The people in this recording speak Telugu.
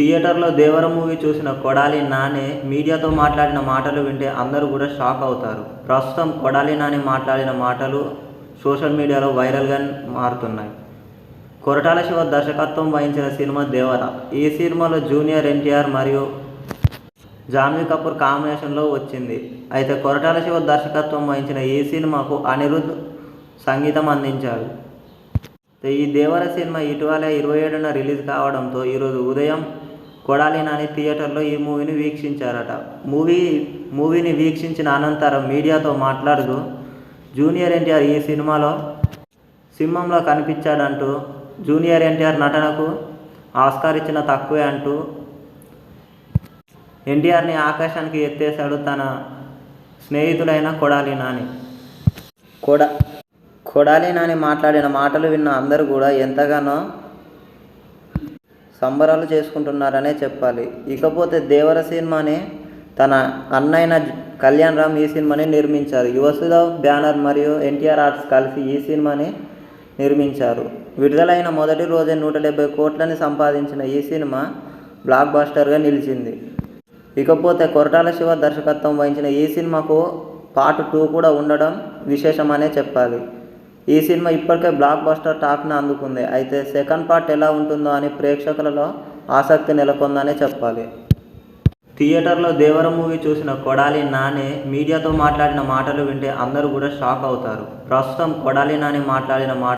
థియేటర్లో దేవర మూవీ చూసిన కొడాలి నాని మీడియాతో మాట్లాడిన మాటలు వింటే అందరూ కూడా షాక్ అవుతారు. ప్రస్తుతం కొడాలి నాని మాట్లాడిన మాటలు సోషల్ మీడియాలో వైరల్గా మారుతున్నాయి. కొరటాల శివ దర్శకత్వం వహించిన సినిమా దేవర ఈ సినిమాలో జూనియర్ ఎన్టీఆర్ మరియు జాన్వీ కపూర్ కాంబినేషన్లో వచ్చింది. అయితే కొరటాల శివ దర్శకత్వం వహించిన ఈ సినిమాకు అనిరుద్ సంగీతం అందించాడు ఈ దేవర సినిమా ఇటీవల ఇరవై ఏడున రిలీజ్ కావడంతో ఈరోజు ఉదయం కొడాలి నాని థియేటర్లో ఈ మూవీని వీక్షించారట. మూవీ మూవీని వీక్షించిన అనంతరం మీడియాతో మాట్లాడుతూ జూనియర్ ఎన్టీఆర్ ఈ సినిమాలో సింహంలో కనిపించాడంటూ జూనియర్ ఎన్టీఆర్ నటనకు ఆస్కార్ ఇచ్చిన తక్కువే అంటూ ఎన్టీఆర్ని ఆకాశానికి ఎత్తేశాడు తన స్నేహితుడైన కొడాలి నాని కొడ కొడాలి నాని మాట్లాడిన మాటలు విన్న అందరూ కూడా ఎంతగానో సంబరాలు చేసుకుంటున్నారనే చెప్పాలి. ఇకపోతే దేవర సినిమాని తన అన్నైన కళ్యాణ్ రామ్ ఈ సినిమాని నిర్మించారు. యువసుధ బ్యానర్ మరియు ఎన్టీఆర్ ఆర్ట్స్ కలిసి ఈ సినిమాని నిర్మించారు. విడుదలైన మొదటి రోజే నూట డెబ్బై కోట్లని సంపాదించిన ఈ సినిమా బ్లాక్ బాస్టర్గా నిలిచింది. ఇకపోతే కొరటాల శివ దర్శకత్వం వహించిన ఈ సినిమాకు పార్ట్ టూ కూడా ఉండడం విశేషమనే చెప్పాలి. ఈ సినిమా ఇప్పటికే బ్లాక్ బస్టర్ టాక్ని అందుకుంది. అయితే సెకండ్ పార్ట్ ఎలా ఉంటుందో అని ప్రేక్షకులలో ఆసక్తి నెలకొందనే చెప్పాలి. థియేటర్లో దేవర మూవీ చూసిన కొడాలి నాని మీడియాతో మాట్లాడిన మాటలు వింటే అందరూ కూడా షాక్ అవుతారు. ప్రస్తుతం కొడాలి నాని మాట్లాడిన మాట